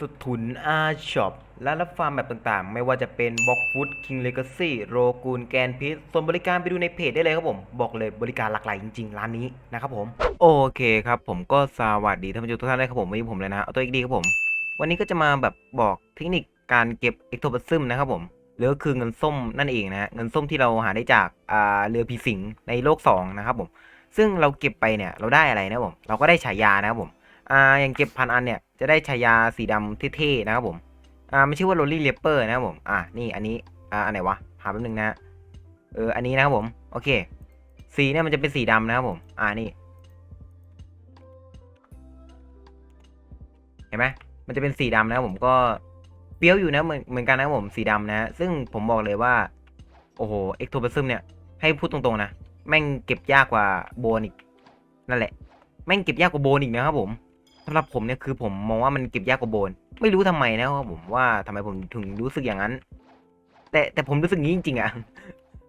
สถุนอาช็อปร้านรับฟาร์มแบบต่างๆ ไม่ว่าจะเป็นบ็อกฟุตคิงเลกาซี่โรกูนแกนพิษส่วนบริการไปดูในเพจได้เลยครับผม บอกเลยบริการหลากหลายจริง ๆ ร้านนี้นะครับผม โอเคครับผมก็สวัสดีท่านผู้ชมทุกท่านเลยครับผมวันนี้ผมเลยนะเอาตัวอีกดีครับผม วันนี้ก็จะมาแบบบอกเทคนิคการเก็บเอ็กโทบัซึมนะครับผมหรือก็คือเงินส้มนั่นเองนะฮะเงินส้มที่เราหาได้จากอ่าเรือผีสิงในโลกสองนะครับผม ซึ่งเราเก็บไปเนี่ยเราได้อะไรนะผมเราก็ได้ฉายานะครับผมอ่าอย่างเก็บพันอันเนี่ย จะได้ฉายาสีดำเท่ๆนะครับผม อ่าไม่ชื่อว่าโรลลี่เลเปอร์นะครับผม อ่านี่อันนี้ อ่าอันไหนวะ หาแป๊บนึงนะเออ อันนี้นะครับผม โอเค สีเนี่ยมันจะเป็นสีดำนะครับผม อ่านี่ เห็นไหมมันจะเป็นสีดำนะครับผมก็เปรี้ยวอยู่นะเหมือนเหมือนกันนะครับผมสีดำนะ ซึ่งผมบอกเลยว่า โอ้โหเอ็กโทเบซึมเนี่ย ให้พูดตรงๆนะ แม่งเก็บยากกว่าโบนอีก นั่นแหละ แม่งเก็บยากกว่าโบนอีกนะครับผม สำหรับผมเนี่ยคือผมมองว่ามันเก็บยากกว่าโบน ไม่รู้ทำไมนะครับผมว่าทำไมผมถึงรู้สึกอย่างนั้น แต่แต่ผมรู้สึกงี้จริงๆอะ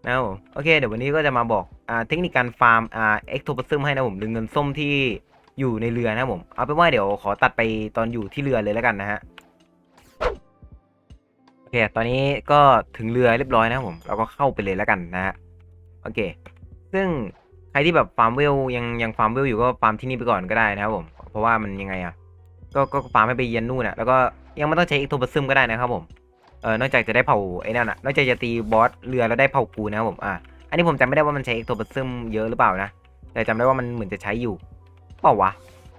นะครับผมโอเค เดี๋ยววันนี้ก็จะมาบอกอ่าเทคนิคการฟาร์มอ่าเอ็กโทปัซึมให้นะผมหรือเงินส้มที่อยู่ในเรือนะผมเอาเป็นว่าเดี๋ยวขอตัดไปตอนอยู่ที่เรือเลยแล้วกันนะฮะโอเค ตอนนี้ก็ถึงเรือเรียบร้อยนะผมเราก็เข้าไปเลยแล้วกันนะฮะโอเค ซึ่งใครที่แบบฟาร์มเวลยังยังฟาร์มเวลอยู่ก็ฟาร์มที่นี่ไปก่อนก็ได้นะครับผม ราะว่ามันยังไงอะก็ก็ฟาร์มให้ไปเย็นนู่นอะแล้วก็ยังไม่ต้องใช้อีกตัวซึมก็ได้นะครับผมเออนอกจากจะได้เผาไอ้นั่นอะนอกจากจะตีบอสเรือแล้วได้เผาปูนะครับผมอะอันนี้ผมจำไม่ได้ว่ามันใช้อีกตัวซึมเยอะหรือเปล่านะแต่จำได้ว่ามันเหมือนจะใช้อยู่เปล่าวะ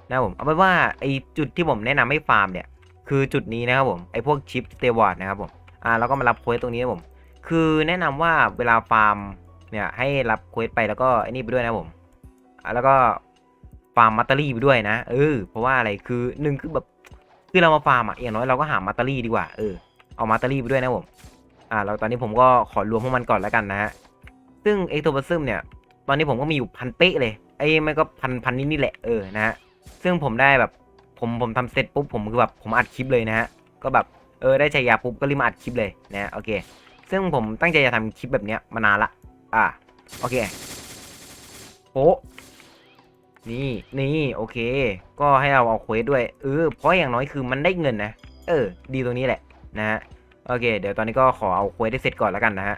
นะครับผมเอาเป็นว่าไอ้จุดที่ผมแนะนำให้ฟาร์มเนี่ยคือจุดนี้นะครับผมไอ้พวกชิปสเตวอร์ดนะครับผมอ่าแล้วก็มารับเควสตรงนี้นะครับผม คือแนะนำว่าเวลาฟาร์มเนี่ยให้รับเควสไปแล้วก็ไอ้นี่ไปด้วยนะผมอะแล้วก็าร์มมัตเตอรี่ไปด้วยนะ เออ เพราะว่าอะไรคือหนึ่งคือแบบคือเรามาฟาร์มอะอย่างน้อยเราก็หามัตเตอรี่ดีกว่า เออ เอามัตเตอรี่ไปด้วยนะผม อ่าแล้วตอนนี้ผมก็ขอรวมพวกมันก่อนแล้วกันนะฮะ ซึ่งเอ็กโทบัซึมเนี่ย ตอนนี้ผมก็มีอยู่พันเป๊ะเลย ไอ้ไม่ก็พันพันนิดนี่แหละ เออ นะฮะ ซึ่งผมได้แบบ ผมผมทำเสร็จปุ๊บผมคือแบบผมอัดคลิปเลยนะฮะ ก็แบบ เออ ได้ฉายาปุ๊บก็รีบมาอัดคลิปเลยนะ โอเค ซึ่งผมตั้งใจจะทำคลิปแบบเนี้ยมานานละ อะโอเคโป๊ะ นี่นี่โอเค ก็ให้เราเอาเควสด้วยเออเพราะอย่างน้อยคือมันได้เงินนะ เออ ดีตรงนี้แหละนะฮะโอเค เดี๋ยวตอนนี้ก็ขอเอาเควสได้เสร็จก่อนแล้วกันนะฮะ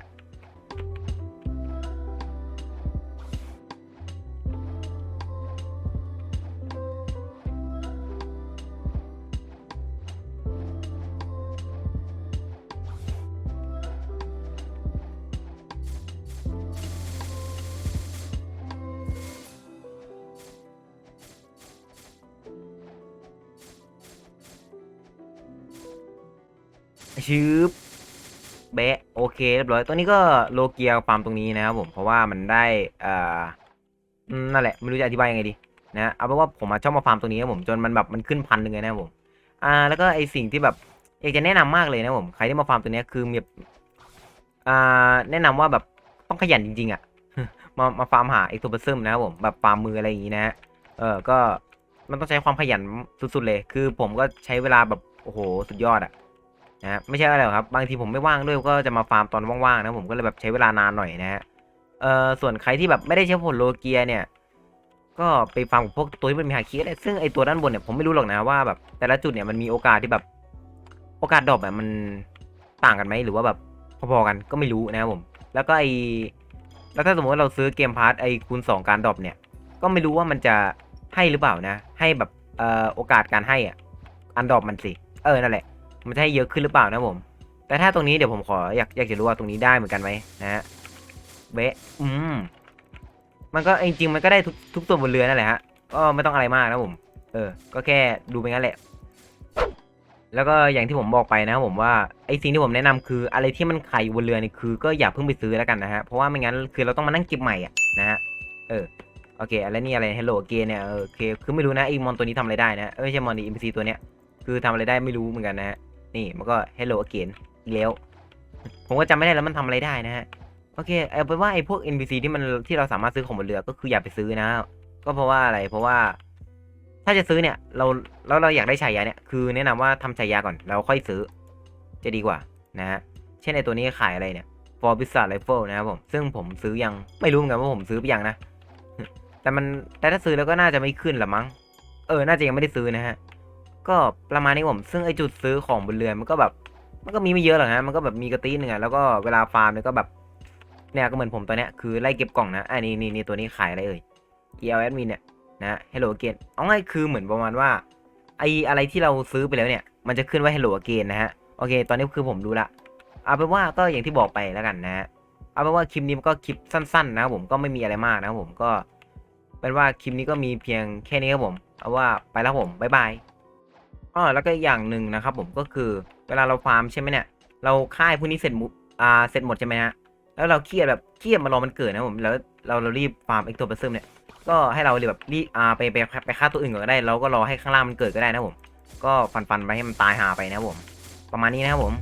ชืบเบะโอเคเรียบร้อยตัวนี้ก็โลเกียฟาร์มตรงนี้นะครับผมเพราะว่ามันได้อ่านั่นแหละไม่รู้จะอธิบายยังไงดีนะเอาเป็นว่าผมมาชอบมาฟาร์มตรงนี้ครับผมจนมันแบบมันขึ้นพันหนึ่งเลยนะครับผม อ่า แล้วก็ไอสิ่งที่แบบอยากจะแนะนำมากเลยนะผมใครที่มาฟาร์มตัวนี้คือมีอ่าแนะนำว่าแบบต้องขยันจริงๆอะมามาฟาร์มหาเอ็กโทเบซึมนะครับผมแบบฟาร์มมืออะไรอย่างงี้นะฮะเออก็มันต้องใช้ความขยันสุดๆเลย คือผมก็ใช้เวลาแบบโอ้โหสุดยอดอะ นะไม่ใช่อะไรครับ บางทีผมไม่ว่างด้วยก็จะมาฟาร์มตอนว่างๆนะผมก็เลยแบบใช้เวลานานหน่อยนะฮะเอ่อส่วนใครที่แบบไม่ได้ใช้ผลโลเกียเนี่ย ก็ไปฟาร์มกับพวกตัวที่มันมีฮาคิได้ซึ่งไอตัวด้านบนเนี่ยผมไม่รู้หรอกนะว่าแบบแต่ละจุดเนี่ยมันมีโอกาสที่แบบโอกาสดรอปแบบมันต่างกันไหมหรือว่าแบบพอๆกันก็ไม่รู้นะครับผม แล้วก็ไอแล้วถ้าสมมติว่าเราซื้อเกมพาร์ทไอคูณสองการดรอปเนี่ย ก็ไม่รู้ว่ามันจะให้หรือเปล่านะ ให้แบบเอ่อโอกาสการให้อะอันดรอปมันสิ เออนั่นแหละ มันจะให้เยอะขึ้นหรือเปล่านะผม แต่ถ้าตรงนี้เดี๋ยวผมขออยากอยากจะรู้ว่าตรงนี้ได้เหมือนกันไหมนะฮะเบะอืมมันก็จริงๆมันก็ได้ทุกทุกส่วบนเรือนั่นแหละฮะก็ไม่ต้องอะไรมากนะผม เออ ก็แค่ดูไปงั้นแหละ แล้วก็อย่างที่ผมบอกไปนะครับผมว่าไอ้สิ่งที่ผมแนะนำคืออะไรที่มันขายอยู่บนเรือนี่คือ ก็อย่าเพิ่งไปซื้อแล้วกันนะฮะเพราะว่าไม่งั้นคือเราต้องมานั่งเก็บใหม่อะนะฮะเออโอเคแล้วนี่อะไร Hello Again เนี่ยเออโอเคคือไม่รู้นะไอ้มอนตัวนี้ทำอะไรได้นะไม่ใช่มอนดี NPC ตัวเนี้ยคือทำอะไรได้ไม่รู้เหมือนกันนะฮะ นี่มันก็ hello again อีกแล้ว ผมก็จำไม่ได้แล้วมันทำอะไรได้นะฮะ โอเคเอาเป็นว่าไอ้พวก NPC ที่มันที่เราสามารถซื้อของบนเรือก็คืออย่าไปซื้อนะ ก็เพราะว่าอะไรเพราะว่า ถ้าจะซื้อเนี่ย เราแล้วเราอยากได้ฉายาเนี่ยคือแนะนำว่าทำฉายาก่อนแล้วค่อยซื้อ จะดีกว่านะฮะเช่นไอ้ตัวนี้ขายอะไรเนี่ย for b i z a r rifle นะครับผม ซึ่งผมซื้อยังไม่รู้เหมือนกันว่าผมซื้อไปยังนะ แต่มันแต่ถ้าซื้อแล้วก็น่าจะไม่ขึ้นละมั้ง เออ น่าจะยังไม่ได้ซื้อนะฮะ ก็ประมาณนี้ผม ซึ่งไอจุดซื้อของบนเรือมันก็แบบ มันก็มีไม่เยอะหรอกนะมันก็แบบมีกระตีหนึ่งอะแล้วก็เวลาฟาร์มเนี่ยก็แบบเนี่ยก็เหมือนผมตอนเนี้ยคือไล่เก็บกล่องนะอันนี้นี่นี่ตัวนี้ขายอะไรเอ่ย EL admin เนี่ยนะ Hello again เอาง่ายคือเหมือนประมาณว่าไออะไรที่เราซื้อไปแล้วเนี่ย มันจะขึ้นว่า Hello again นะฮะโอเค ตอนนี้คือผมรู้ละเอาเป็นว่าก็อย่างที่บอกไปแล้วกันนะเอาเป็นว่าคลิปนี้มันก็คลิปสั้น ๆ นะผมก็ไม่มีอะไรมากนะผมก็เป็นว่าคลิปนี้ก็มีเพียงแค่นี้ครับผม เอาว่าไปแล้วผมบ๊ายบาย อ๋อแล้วก็อีกอย่างหนึ่งนะครับผมก็คือเวลาเราฟาร์มใช่ไหมเนี่ย เราค่ายพวกนี้เสร็จหมุอ่าเสร็จหมดใช่ไหมฮะแล้วเราเครียดแบบเครียดมารอมันเกิดนะผมแล้วเราเรารีบฟาร์มเอ็กโตเปอร์ซึมเนี่ยก็ให้เราเลยแบบรีบอ่าไปไปไปฆ่าตัวอื่นก็ได้ เราก็รอให้ข้างล่างมันเกิดก็ได้นะผม ก็ฟันฟันไปให้มันตายหาไปนะผม ประมาณนี้นะครับผม